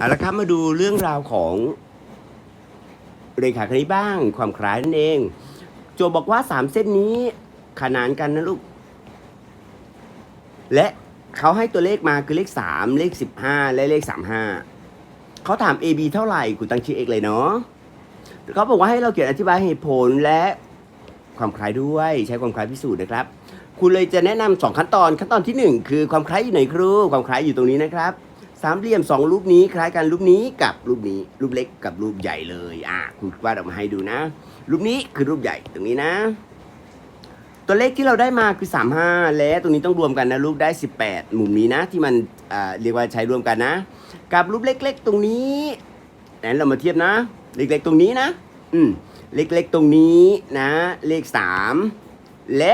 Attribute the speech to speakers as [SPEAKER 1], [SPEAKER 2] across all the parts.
[SPEAKER 1] เอาละครับมาดูเรื่องราวของเรขาคณิตบ้าง ความคล้ายนั่นเอง โจบอกว่าสามเส้นนี้ขนานกันนะลูก และเขาให้ตัวเลขมาคือเลขสามเลขสิบห้าและเลขสามห้าเขาถาม a b เท่าไหร่กูตั้งชื่อ x เลยเนาะเขาบอกว่าให้เราเขียนอธิบายเหตุผลและความคล้ายด้วยใช้ความคล้ายพิสูจน์นะครับ คุณเลยจะแนะนำสองขั้นตอนขั้นตอนที่หนึ่งคือความคล้ายอยู่ไหนครู ความคล้ายอยู่ตรงนี้นะครับ สามเหลี่ยมสองรูปนี้คล้ายกันรูปนี้กับรูปนี้รูปเล็กกับรูปใหญ่เลยอะคุณวาดออกมาให้ดูนะ รูปนี้คือรูปใหญ่ตรงนี้นะ ตัวเลขที่เราได้มาคือ 35 และตรงนี้ต้องรวมกันนะลูกได้ 18 มุมนี้นะ ที่มันอ่าเรียกว่าใช้รวมกันนะ กับรูปเล็ก ๆ ตรงนี้นั้นเรามาเทียบนะ เล็กๆตรงนี้นะ อืมเล็กๆตรงนี้นะ เลข 3 และ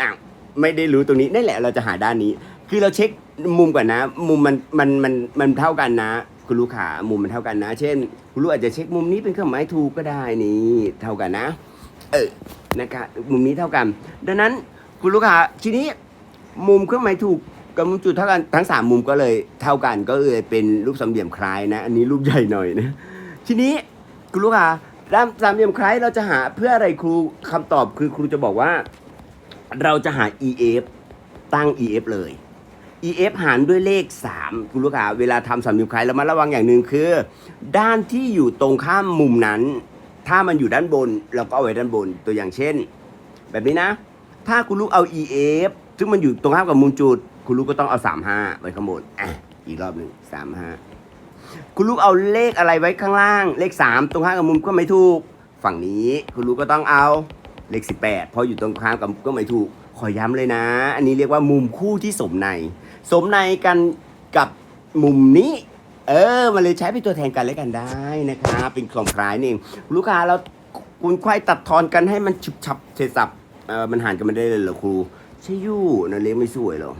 [SPEAKER 1] อ้าวไม่ได้รู้ตรงนี้นั่นแหละเราจะหาด้านนี้ คือเราเช็ค มุมก่อนนะ มุมมันมันมันมันเท่ากันนะ คุณลูกขามุมมันเท่ากันนะ เช่น คุณลูกอาจจะเช็คมุมนี้เป็นเครื่องหมายถูกก็ได้นี่เท่ากันนะ เออนะครับมุมนี้เท่ากัน ดังนั้นคุณลูกค้าทีนี้มุมเครื่องหมายถูกกับมุมจุดเท่ากันทั้งสามมุมก็เลยเท่ากันก็เลยเป็นรูปสามเหลี่ยมคล้ายนะ อันนี้รูปใหญ่หน่อยนะ ทีนี้คุณลูกค้าด้านสามเหลี่ยมคล้ายเราจะหาเพื่ออะไรครูคำตอบคือครูจะบอกว่า เราจะหา EF ตั้ง EF เลย EF หารด้วยเลข 3 คุณลูกค้าเวลาทำสามเหลี่ยมคล้ายเรามาระวังอย่างหนึ่งคือ ด้านที่อยู่ตรงข้ามมุมนั้น ถ้ามันอยู่ด้านบนเราก็เอาไว้ด้านบนตัวอย่างเช่น แบบนี้นะ ถ้าคุณลูกเอา EF ซึ่งมันอยู่ตรงข้ามกับมุมจุด คุณลูกก็ต้องเอา 35 ไว้ข้างบนอะอีกรอบหนึ่ง35 คุณลูกเอาเลขอะไรไว้ข้างล่าง เลข 3 ตรงข้ามกับมุมก็ไม่ถูก ฝั่งนี้คุณลูกก็ต้องเอาเลข 18 เพราะอยู่ตรงข้ามกับก็ไม่ถูก ขอย้ำเลยนะ อันนี้เรียกว่ามุมคู่ที่สมใน สมในกันกับมุมนี้ เออมันเลยใช้เป็นตัวแทนกันและกันได้นะครับเป็นความคล้ายนี่ลูกค้าเราคุณควายตัดทอนกันให้มันฉุบฉับเสร็จสับเออมันหันกันไม่ได้เลยเหรอครูใช่ยู่นั่นเลี้ยงไม่สวยหรอ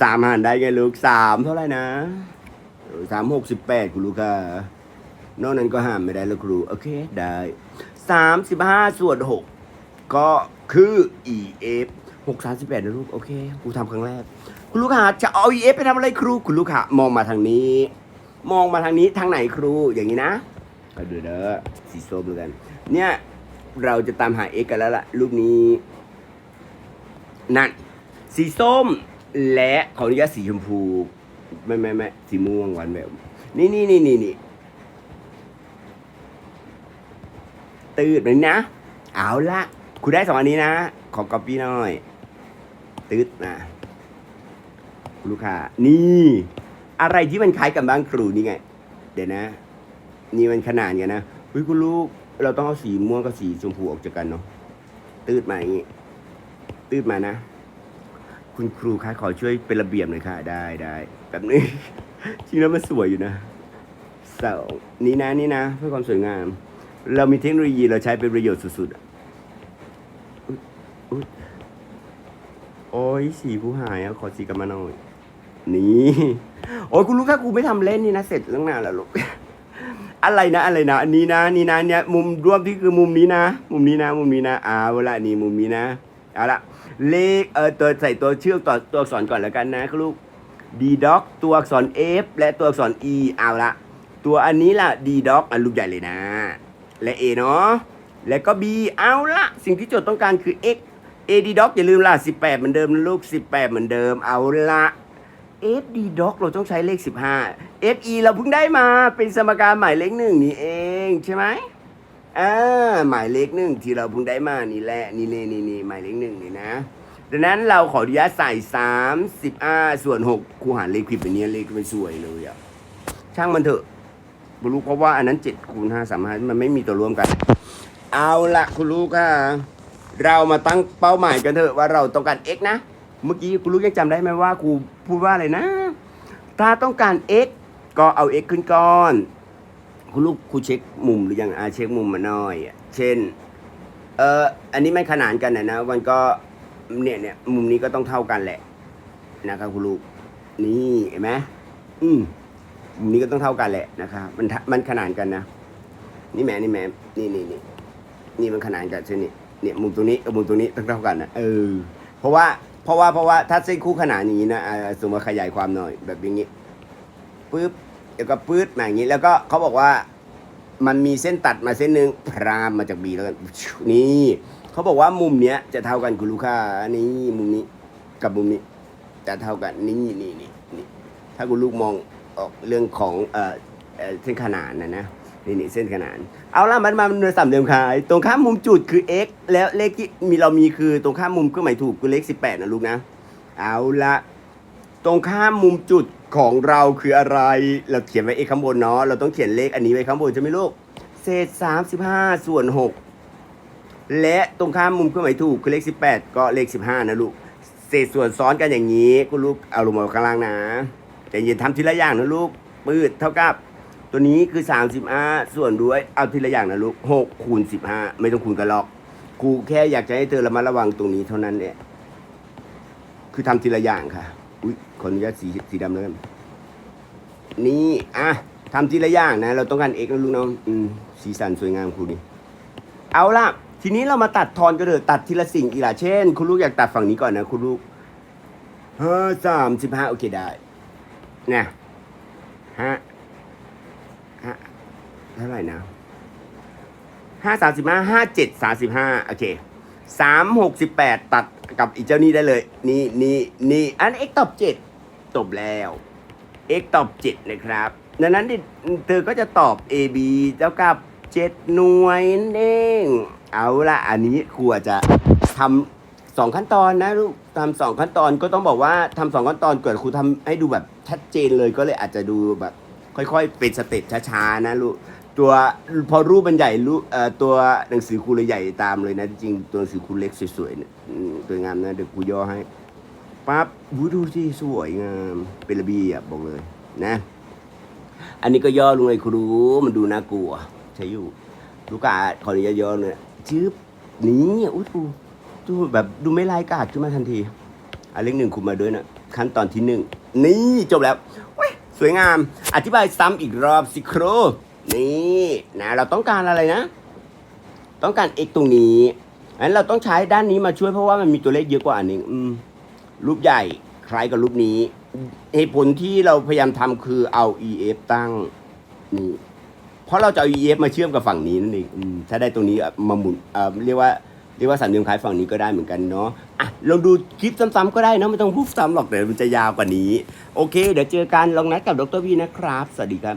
[SPEAKER 1] สามหันได้ไงลูกสามเท่าไหร่นะสามหกสิบแปดคุณลูกค้านอกนั้นก็ห้ามไม่ได้แล้วครู โอเค ได้สามสิบห้าส่วนหกก็ คือ EF หกสามสิบแปดนะลูก โอเคครูทำครั้งแรก คุณลูกค้าจะเอา EF ไปทำอะไรครู คุณลูกค้ามองมาทางนี้ มองมาทางนี้ทางไหนครูอย่างนี้นะก็ดูเด้อสีส้มดูกัน เนี่ย เราจะตามหา x กันแล้วล่ะ รูปนี้ นั่น สีส้ม และขออนุญาตสีชมพู ไม่ไม่ไม่สีม่วงหวานแบบนี่นี่นี่นี่นี่ตืดเลยนะ เอาละ คุณได้สองอันนี้นะ ขอ copy หน่อย ตืดนะลูกค้า นี่ อะไรที่มันคล้ายกันบ้างครูนี่ไง เดี๋ยวนะ นี่มันขนาดกันนะเฮ้ยคุณลูก เราต้องเอาสีม่วงกับสีชมพูออกจากกันเนาะ ตืดมาอย่างงี้ ตืดมานะ คุณครูคะขอช่วยเป็นระเบียบหน่อยค่ะ ได้ได้แบบนี้จริงแล้วมันสวยอยู่นะเสานี่นะนี่นะ เพื่อความสวยงาม เรามีเทคโนโลยีเราใช้เป็นประโยชน์สุดๆ อุ๊ยโอ้ยสีผู้หายอะขอสีกลับมาหน่อย นี่ โอ้ยคุณลูกถ้ากูไม่ทำเล่นนี่นะ เสร็จตั้งนานแล้วลูก อะไรนะอะไรนะอันนี้นะนี่นะเนี่ยมุมรวมที่คือมุมนี้นะ มุมนี้นะ มุมนี้นะอ่าเวลานี่มุมนี้นะเอาละเลขเออตัวใส่ตัวเชือกต่อตัวอักษรก่อนแล้วกันนะลูก d doc ตัวอักษร f และตัวอักษร e เอาละตัวอันนี้ล่ะ d doc อันลูกใหญ่เลยนะ และ a เนาะแล้วก็ b เอาละสิ่งที่โจทย์ต้องการคือ x a d doc อกอย่าลืมล่ะ18เหมือนเดิมนะลูก18เหมือนเดิมเอาละ FD doc เราต้องใช้เลข15 FE เอฟีเราเพิ่งได้มาเป็นสมการหมายเลขหนึ่งนี่เองใช่ไหมอ่าหมายเลขหนึ่งที่เราเพิ่งได้มานี่แหละนี่นี่นี่นี่หมายเลขหนึ่งนี่นะดังนั้นเราขออนุญาตใส่3 15ส่วน6คูหารเลขผิดแบบนี้เลขไม่สวยเลยอะช่างมันเถอะคุณลูกเพราะว่าอันนั้น7คูณ5 3 5มันไม่มีตัวร่วมกัน เอาละคุณลูกค่ะ เรามาตั้งเป้าหมายกันเถอะว่าเราต้องการ x นะ เมื่อกี้คุณลูกยังจำได้ไหมว่าครูพูดว่าอะไรนะ ถ้าต้องการ x ก็เอา x ขึ้นก้อนคุณลูกครูเช็คมุมหรือยังอาเช็คมุมมาหน่อย เช่น เอออันนี้ไม่ขนานกันนะนะมันก็เนี่ยเนี่ยมุมนี้ก็ต้องเท่ากันแหละ นะครับคุณลูกนี่เห็นไหมอืมมุมนี้ก็ต้องเท่ากันแหละนะครับมันทะมันขนานกันนะ นี่แหม่นี่แหม่นี่นี่นี่นี่มันขนานกันใช่นี่ เนี่ยมุมตรงนี้กับมุมตรงนี้ต้องเท่ากันนะเออเพราะว่าเพราะว่าเพราะว่าถ้าเส้นคู่ขนานอย่างนี้นะอ่าสมมติว่าขยายความหน่อยแบบอย่างนี้ปึ๊บแล้วก็ปื๊ดมาอย่างนี้ แล้วก็เขาบอกว่ามันมีเส้นตัดมาเส้นหนึ่งพรามมาจากบีแล้วกันนี่เขาบอกว่ามุมเนี้ยจะเท่ากันคุณลูกค้านี่มุมนี้กับมุมนี้จะเท่ากันนี่นี่นี่นี่ถ้าคุณลูกมองออกเรื่องของเออเอ่อเส้นขนานนะนะ นี่นี่เส้นขนาน เอาละมันมามันเป็นสามเหลี่ยมขาย ตรงข้ามมุมจุดคือ x แล้วเลขที่มีเรามีคือตรงข้ามมุมเครื่องหมายถูกคือเลข 18 นะลูกนะ เอาละตรงข้ามมุมจุดของเราคืออะไร เราเขียนไว้ x ข้างบนเนาะ เราต้องเขียนเลขอันนี้ไว้ข้างบนใช่ไหมลูก เศษ 35 ส่วน 6 และตรงข้ามมุมเครื่องหมายถูกคือเลข 18 ก็เลข 15 นะลูก เศษส่วนซ้อนกันอย่างนี้คุณลูกเอาลงมาข้างล่างนะแต่อย่าทำทีละอย่างนะลูกปืดเท่ากับ ตัวนี้คือ 35 ส่วนด้วย เอาทีละอย่างนะลูก6คูณ15 ไม่ต้องคูณกันหรอก ครูแค่อยากจะให้เธอระมัดระวังตรงนี้เท่านั้นแหละคือทำทีละอย่างค่ะ อุ้ยขออนุญาตสีสีดำแล้วกันนี่อะทำทีละอย่างนะ เราต้องการ x นะลูกเนาะอืมสีสันสวยงามครูดิเอาล่ะ ทีนี้เรามาตัดทอนกันเถอะตัดทีละสิ่งอีกล่ะเช่น คุณลูกอยากตัดฝั่งนี้ก่อนนะคุณลูกห้าสามสิบห้าโอเคได้น่ะฮะ เท่าไหร่นะห้าสามสิบห้าห้าเจ็ดสามสิบห้าโอเคสามหกสิบแปดตัดกับอีเจ้านี้ได้เลย นี่นี่นี่อัน x ตอบเจ็ดจบแล้ว x ตอบเจ็ดนะครับ ดังนั้นเธอก็จะตอบ a b เท่ากับเจ็ดหน่วยนเองเอาละอันนี้ครูจจะทำสองขั้นตอนนะลูกทำสองขั้นตอนก็ต้องบอกว่าทำสองขั้นตอนเกิดครูทำให้ดูแบบชัดเจนเลยก็เลยอาจจะดูแบบ ค่อยๆ เป็นสเต็ปช้าๆนะลูก ตัวพอรูปมันใหญ่รูปเอ่อตัวหนังสือครูเลยใหญ่ตามเลยนะ จริงตัวหนังสือครูเล็กสวยๆเนี่ยอืมสวยงามนะเดี๋ยวครูย่อให้ปั๊บวูดูสิสวยงามเป็นระเบียบบอกเลยนะ อันนี้ก็ย่อลงเลยครูมันดูน่ากลัว ใช่อยู่ลูกกาขออนุญาตย่อเลยจื๊บนี่อุ้ยครูดูแบบดูไม่ลายกาดขึ้นมาทันทีอันเลขหนึ่งครูมาด้วยนะขั้นตอนที่หนึ่งนี่จบแล้วเว้ยสวยงาม อธิบายซ้ำอีกรอบสิครู นี่นะเราต้องการอะไรนะ ต้องการ x ตรงนี้งั้นเราต้องใช้ด้านนี้มาช่วยเพราะว่ามันมีตัวเลขเยอะกว่าอันนึงอืมรูปใหญ่คล้ายกับรูปนี้เหตุผลที่เราพยายามทำคือเอา EF ตั้งนี่เพราะเราจะเอา EF มาเชื่อมกับฝั่งนี้นั่นเองอถ้าได้ตรงนี้มาหมุนเเรียกว่าเรียกว่าสามเหลี่ยมคล้ายฝั่งนี้ก็ได้เหมือนกันเนาะอะลองดูคลิปซ้ำๆก็ได้นะไม่ต้องพูดซ้ำหรอกเดี๋ยวมันจะยาวกว่านี้ โอเค เดี๋ยวเจอกันลองนัดกับดรวีนะครับ สวัสดีครับ